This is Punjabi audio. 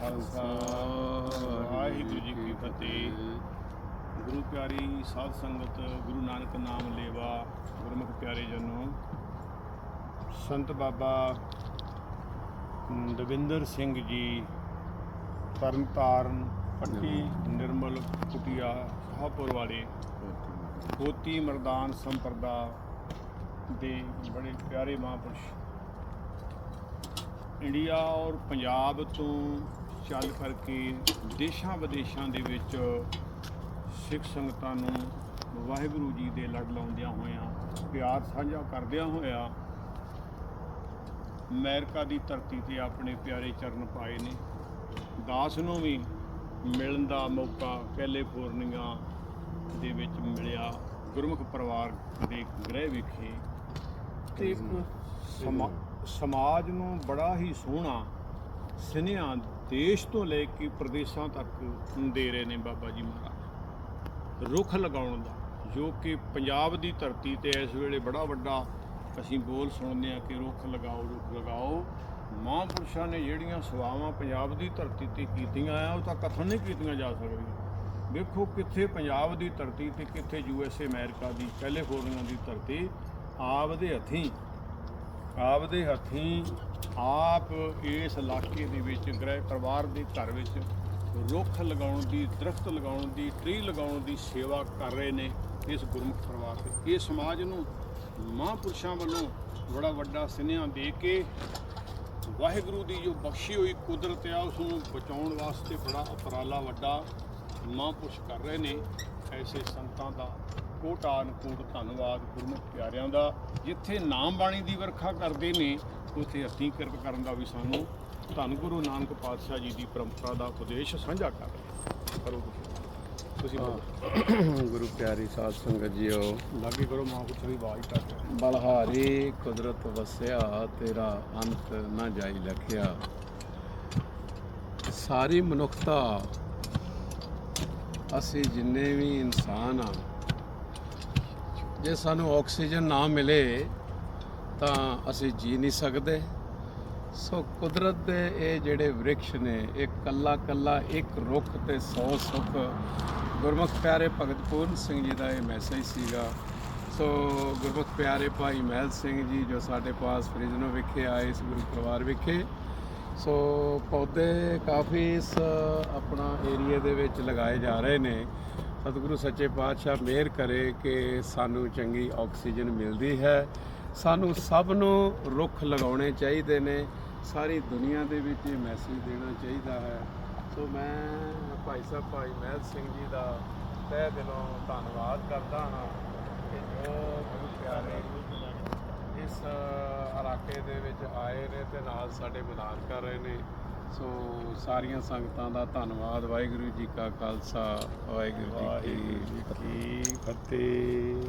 ਖਾਲਸਾ, ਵਾਹਿਗੁਰੂ ਜੀ ਕੀ ਫਤਿਹ। ਗੁਰੂ ਪਿਆਰੀ ਸਾਧ ਸੰਗਤ, ਗੁਰੂ ਨਾਨਕ ਨਾਮ ਲੇਵਾ ਗੁਰਮੁਖ ਪਿਆਰੇ ਜਨੋ। ਸੰਤ ਬਾਬਾ ਦਵਿੰਦਰ ਸਿੰਘ ਜੀ, ਤਰਨਤਾਰਨ, ਪੱਟੀ, ਨਿਰਮਲ ਕੁਟਿਆ ਸ਼ਾਹਪੁਰ ਵਾਲੇ ਹੋਤੀ ਮਰਦਾਨ ਸੰਪਰਦਾ ਦੇ ਬੜੇ ਪਿਆਰੇ ਮਹਾਂਪੁਰਸ਼। ਇੰਡੀਆ ਔਰ ਪੰਜਾਬ ਤੋਂ ਚੱਲ ਕਰਕੇ ਦੇਸ਼ਾਂ ਵਿਦੇਸ਼ਾਂ ਦੇ ਵਿੱਚ ਸਿੱਖ ਸੰਗਤਾਂ ਨੂੰ ਵਾਹਿਗੁਰੂ ਜੀ ਦੇ ਲੜ ਲਾਉਂਦਿਆਂ ਹੋਇਆਂ ਪਿਆਰ ਸਾਂਝਾ ਕਰਦਿਆਂ ਹੋਇਆਂ ਅਮਰੀਕਾ ਦੀ ਧਰਤੀ ਤੇ ਆਪਣੇ ਪਿਆਰੇ ਚਰਨ ਪਾਏ ਨੇ। ਦਾਸ ਨੂੰ ਵੀ ਮਿਲਣ ਦਾ ਮੌਕਾ ਕੈਲੀਫੋਰਨੀਆ ਦੇ ਵਿੱਚ ਮਿਲਿਆ। ਗੁਰਮੁਖ ਪਰਿਵਾਰ ਦੇ ਗ੍ਰਹਿ ਵਿਖੇ। ਤੇ ਸਮਾਜ ਨੂੰ ਬੜਾ ਹੀ ਸੋਹਣਾ ਸੁਨੇਹਾ ਦੇਸ਼ ਤੋਂ ਲੈ ਕੇ ਪ੍ਰਦੇਸ਼ਾਂ ਤੱਕ ਦੇ ਰਹੇ ਨੇ ਬਾਬਾ ਜੀ ਮਹਾਰਾਜ। ਰੁੱਖ ਲਗਾਉਣ ਦਾ, ਜੋ ਕਿ ਪੰਜਾਬ ਦੀ ਧਰਤੀ ਤੇ ਇਸ ਵੇਲੇ ਬੜਾ ਵੱਡਾ ਅਸੀਂ ਬੋਲ ਸੁਣਦੇ ਆ ਕਿ ਰੁੱਖ ਲਗਾਓ ਰੁੱਖ ਲਗਾਓ। ਮਹਾਂਪੁਰਸ਼ਾਂ ਨੇ ਜਿਹੜੀਆਂ ਸੇਵਾਵਾਂ ਪੰਜਾਬ ਦੀ ਧਰਤੀ ਤੇ ਕੀਤੀਆਂ ਆ, ਉਹ ਤਾਂ ਕਥਨ ਨਹੀਂ ਕੀਤੀਆਂ ਜਾ ਸਕਦੀਆਂ। ਵੇਖੋ ਕਿੱਥੇ ਪੰਜਾਬ ਦੀ ਧਰਤੀ ਤੇ, ਕਿੱਥੇ ਯੂ ਐੱਸ ਏ, ਅਮਰੀਕਾ ਦੀ, ਕੈਲੀਫੋਰਨੀਆ ਦੀ ਧਰਤੀ ਆਪਦੇ ਹੱਥੀਂ ਆਪਦੇ ਹੱਥੀਂ ਆਪ ਇਸ ਇਲਾਕੇ ਦੇ ਵਿੱਚ ਗ੍ਰਹਿ ਪਰਿਵਾਰ ਦੇ ਘਰ ਵਿੱਚ ਰੁੱਖ ਲਗਾਉਣ ਦੀ, ਦਰਖਤ ਲਗਾਉਣ ਦੀ, ਟ੍ਰੀ ਲਗਾਉਣ ਦੀ ਸੇਵਾ ਕਰ ਰਹੇ ਨੇ ਇਸ ਗੁਰਮੁਖ ਪਰਿਵਾਰ 'ਤੇ। ਇਹ ਸਮਾਜ ਨੂੰ ਮਹਾਂਪੁਰਸ਼ਾਂ ਵੱਲੋਂ ਬੜਾ ਵੱਡਾ ਸੁਨੇਹਾ ਦੇ ਕੇ ਵਾਹਿਗੁਰੂ ਦੀ ਜੋ ਬਖਸ਼ੀ ਹੋਈ ਕੁਦਰਤ ਆ ਉਸ ਨੂੰ ਬਚਾਉਣ ਵਾਸਤੇ ਬੜਾ ਉਪਰਾਲਾ ਵੱਡਾ ਮਹਾਂਪੁਰਸ਼ ਕਰ ਰਹੇ ਨੇ ਐਸੇ ਸੰਤਾਂ ਦਾ ਕੋਟਾਨ ਕੋਟ ਧੰਨਵਾਦ ਗੁਰਮੁਖ ਪਿਆਰਿਆਂ ਦਾ ਜਿੱਥੇ ਨਾਮ ਬਾਣੀ ਦੀ ਵਰਖਾ ਕਰਦੇ ਨੇ ਉੱਥੇ ਹੱਥੀਂ ਕਿਰਤ ਕਰਨ ਦਾ ਵੀ ਸਾਨੂੰ ਧੰਨ ਗੁਰੂ ਨਾਨਕ ਪਾਤਸ਼ਾਹ ਜੀ ਦੀ ਪਰੰਪਰਾ ਦਾ ਉਪਦੇਸ਼ ਸਾਂਝਾ ਕਰ ਰਹੇ ਕਰੋ ਤੁਸੀਂ। ਗੁਰੂ ਪਿਆਰੀ ਸਾਧ ਸੰਗਤ ਜੀਓ। ਲਾਗੇ ਕਰੋ ਮਹਾਂਪੁਰਸ਼ ਦੀ ਆਵਾਜ਼ ਤੱਕ ਬਲਹਾਰੀ ਕੁਦਰਤ ਵਸਿਆ ਤੇਰਾ ਅੰਤ ਨਾ ਜਾਈ ਲਖਿਆ। ਸਾਰੀ ਮਨੁੱਖਤਾ ਅਸੀਂ ਜਿੰਨੇ ਵੀ ਇਨਸਾਨ ਆ ਜੇ ਸਾਨੂੰ ਆਕਸੀਜਨ ਨਾ ਮਿਲੇ ਤਾਂ ਅਸੀਂ ਜੀ ਨਹੀਂ ਸਕਦੇ। ਸੋ ਕੁਦਰਤ ਦੇ ਇਹ ਜਿਹੜੇ ਵ੍ਰਿਕਸ਼ ਨੇ, ਇਹ ਕੱਲਾ ਕੱਲਾ ਇੱਕ ਰੁੱਖ ਤੇ 100 ਸੁੱਖ। ਗੁਰਮੁਖ ਪਿਆਰੇ ਭਗਤ ਪੂਰਨ ਸਿੰਘ ਜੀ ਦਾ ਇਹ ਮੈਸੇਜ ਸੀਗਾ। ਸੋ ਗੁਰਮੁਖ ਪਿਆਰੇ ਭਾਈ ਮਹਿਲ ਸਿੰਘ ਜੀ ਜੋ ਸਾਡੇ ਪਾਸ ਫਰੀਦਨੋ ਵਿਖੇ ਆਏ, ਇਸ ਗੁਰੂ ਪਰਿਵਾਰ ਵਿਖੇ। ਸੋ ਪੌਦੇ ਕਾਫੀ ਇਸ ਆਪਣਾ ਏਰੀਆ ਦੇ ਵਿੱਚ ਲਗਾਏ ਜਾ ਰਹੇ ਨੇ। ਸਤਿਗੁਰੂ ਸੱਚੇ ਪਾਤਸ਼ਾਹ, ਮਿਹਰ ਕਰੇ ਕਿ ਸਾਨੂੰ ਚੰਗੀ ਆਕਸੀਜਨ ਮਿਲਦੀ ਹੈ। ਸਾਨੂੰ ਸਭ ਨੂੰ ਰੁੱਖ ਲਗਾਉਣੇ ਚਾਹੀਦੇ ਨੇ। ਸਾਰੀ ਦੁਨੀਆ ਦੇ ਵਿੱਚ ਇਹ ਮੈਸੇਜ ਦੇਣਾ ਚਾਹੀਦਾ ਹੈ। ਸੋ ਮੈਂ ਭਾਈ ਸਾਹਿਬ, ਭਾਈ ਮਹਿਲ ਸਿੰਘ ਜੀ ਦਾ ਤਹਿ ਦਿਲੋਂ ਧੰਨਵਾਦ ਕਰਦਾ ਹਾਂ ਕਿ ਜੋ ਗੁਰੂ ਪਿਆਰੇ ਇਸ ਇਲਾਕੇ ਦੇ ਵਿੱਚ ਆਏ ਨੇ ਤੇ ਨਾਲ ਸਾਡੇ ਮਿਲਾਨ ਕਰ ਰਹੇ ਨੇ। ਸੋ ਸਾਰੀਆਂ ਸੰਗਤਾਂ ਦਾ ਧੰਨਵਾਦ। ਵਾਹਿਗੁਰੂ ਜੀ ਕਾ ਖਾਲਸਾ ਵਾਹਿਗੁਰੂ ਜੀ ਕੀ ਫਤਿਹ।